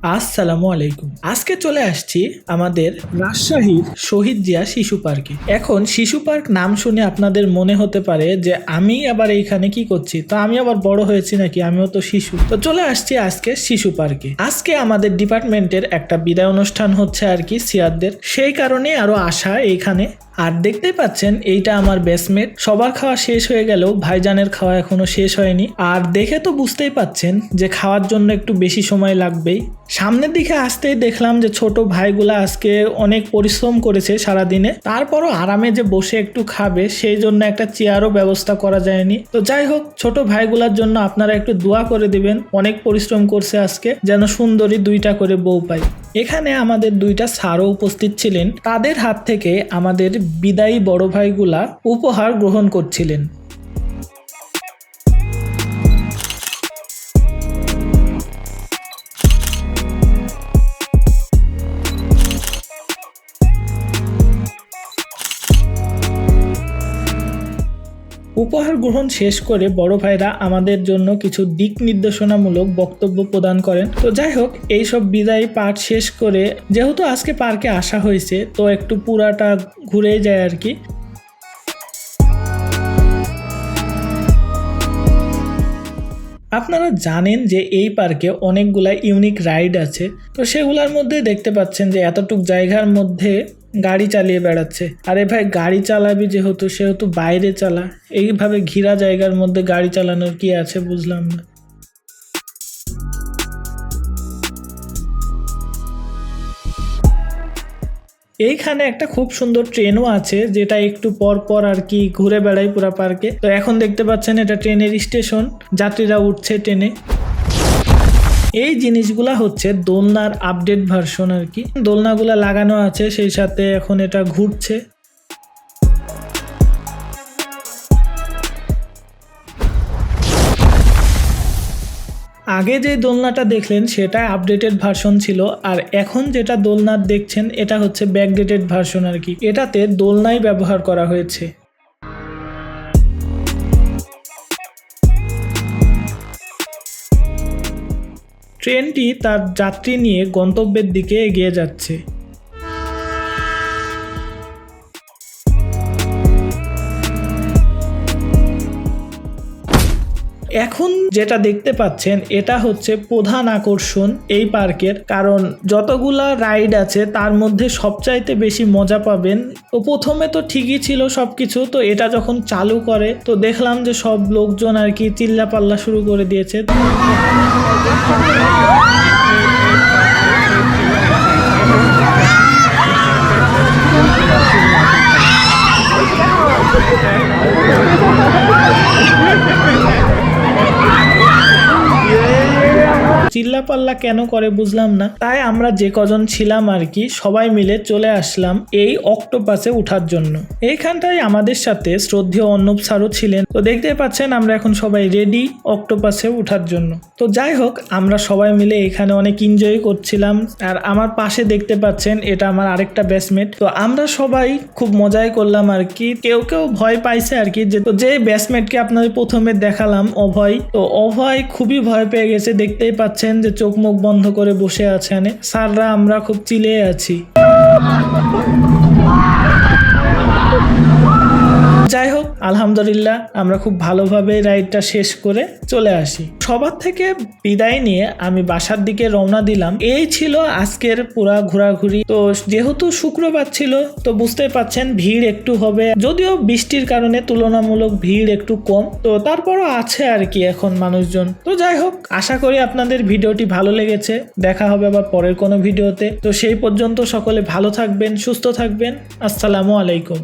আসসালামু আলাইকুম। আজকে চলে আসছি আমাদের রাজশাহীর শহীদ জিয়া শিশু পার্কে। এখন শিশু পার্ক নাম শুনে আপনাদের মনে হতে পারে যে, আমি আবার এইখানে কি করছি? তো আমি আবার বড় হয়েছি নাকি? আমিও তো শিশু। তো চলে আসছি আজকে শিশু পার্কে। আজকে আমাদের ডিপার্টমেন্টের একটা বিদায় অনুষ্ঠান হচ্ছে আর কি সিয়ারদের সেই কারণে আরও আসা এইখানে। আর দেখতেই পাচ্ছেন, এইটা আমার বেসমেট সবার খাওয়া শেষ হয়ে গেলেও ভাইজানের খাওয়া এখনও শেষ হয়নি। আর দেখে তো বুঝতেই পাচ্ছেন যে, খাওয়ার জন্য একটু বেশি সময় লাগবেই। সামনের দিকে আসতেই দেখলাম যে ছোট ভাইগুলা আজকে অনেক পরিশ্রম করেছে সারাদিনে। তারপরও আরামে যে বসে একটু খাবে, সেই জন্য একটা চেয়ারও ব্যবস্থা করা যায়নি। তো যাই হোক, ছোট ভাইগুলার জন্য আপনারা একটু দোয়া করে দিবেন। অনেক পরিশ্রম করছে আজকে, যেন সুন্দরী দুইটা করে বউ পাই এখানে আমাদের দুইটা স্যারও উপস্থিত ছিলেন। তাদের হাত থেকে আমাদের বিদায়ী বড় ভাইগুলা উপহার গ্রহণ করছিলেন। উপহার গ্রহণ শেষ করে বড় ভাইরা আমাদের জন্য কিছু দিক নির্দেশনামূলক বক্তব্য প্রদান করেন। তো যাই হোক এইসব বিদায়ী পাঠ শেষ করে, যেহেতু আজকে পার্কে আসা হয়েছে, তো একটু পুরাটা ঘুরে যায় আর কি। আপনারা জানেন যে এই পার্কে অনেকগুলা ইউনিক রাইড আছে, তো সেগুলোর মধ্যে দেখতে পাচ্ছেন যে এতটুক জায়গার মধ্যে গাড়ি চালিয়ে বেড়াচ্ছে। আরে ভাই, গাড়ি চালাবি যেহেতু, সেহেতু বাইরে চালা। এইভাবে ঘিরা জায়গার মধ্যে গাড়ি চালানোর কি আছে বুঝলাম না। এইখানে একটা খুব সুন্দর ট্রেনও আছে, যেটা একটু পর পর আর কি ঘুরে বেড়ায় পুরা পার্কে। তো এখন দেখতে পাচ্ছেন এটা ট্রেনের স্টেশন, যাত্রীরা উঠছে ট্রেনে। এই জিনিসগুলা হচ্ছে দোলনার আপডেট ভার্সন আর কি। দোলনাগুলা লাগানো আছে, সেই সাথে এখন এটা ঘুরছে। আগে যে দোলনাটা দেখলেন, সেটা আপডেটেড ভার্সন ছিল, আর এখন যেটা দোলনার দেখছেন, এটা হচ্ছে ব্যাকডেটেড ভার্সন আর কি। এটাতে দোলনাই ব্যবহার করা হয়েছে। ট্রেনটি তার যাত্রী নিয়ে গন্তব্যের দিকে এগিয়ে যাচ্ছে। এখন যেটা দেখতে পাচ্ছেন, এটা হচ্ছে প্রধান আকর্ষণ এই পার্কের। কারণ যতগুলা রাইড আছে, তার মধ্যে সবচাইতে বেশি মজা পাবেন। তো প্রথমে তো ঠিকই ছিল সব কিছু তো এটা যখন চালু করে, তো দেখলাম যে সব লোকজন আর কি চিল্লা পাল্লা শুরু করে দিয়েছে। চিল্লাপাল্লা কেন করে বুঝলাম না। তাই আমরা যে কজন ছিলাম আর কি, সবাই মিলে চলে আসলাম এই অক্টোপাসে উঠার জন্য। এইখানটায় আমাদের সাথে শ্রদ্ধেয় অর্ণব স্যারও ছিলেন। তো দেখতে পাচ্ছেন আমরা এখন সবাই রেডি অক্টোপাসে উঠার জন্য। তো যাই হোক, আমরা সবাই মিলে এখানে অনেক এনজয় করছিলাম। আর আমার পাশে দেখতে পাচ্ছেন, এটা আমার আরেকটা ব্যাসমেট তো আমরা সবাই খুব মজাই করলাম আর কি। কেউ কেউ ভয় পাইছে আর কি যে, তো যে ব্যাসমেটকে আপনাদের প্রথমে দেখালাম, অভয়। তো অভয় খুবই ভয় পেয়ে গেছে, দেখতেই পাচ্ছেন। যে চোখ মুখ বন্ধ করে বসে আছেন। স্যাররা আমরা খুব চিলে আছি। যাই হোক, আলহামদুলিল্লাহ, আমরা খুব ভালোভাবে রাইডটা শেষ করে চলে আসি। সবার থেকে বিদায় নিয়ে আমি বাসার দিকে রওনা দিলাম। এই ছিল আজকের পুরা ঘোরাঘুরি। তো যেহেতু শুক্রবার ছিল, তো বুঝতেই পাচ্ছেন ভিড় একটু হবে। যদিও বৃষ্টির কারণে তুলনামূলক ভিড় একটু কম। তো তারপরও আছে আর কি এখন মানুষজন। তো যাই হোক, আশা করি আপনাদের ভিডিওটি ভালো লেগেছে। দেখা হবে আবার পরের কোনো ভিডিওতে। তো সেই পর্যন্ত সকলে ভালো থাকবেন, সুস্থ থাকবেন। আসসালামু আলাইকুম।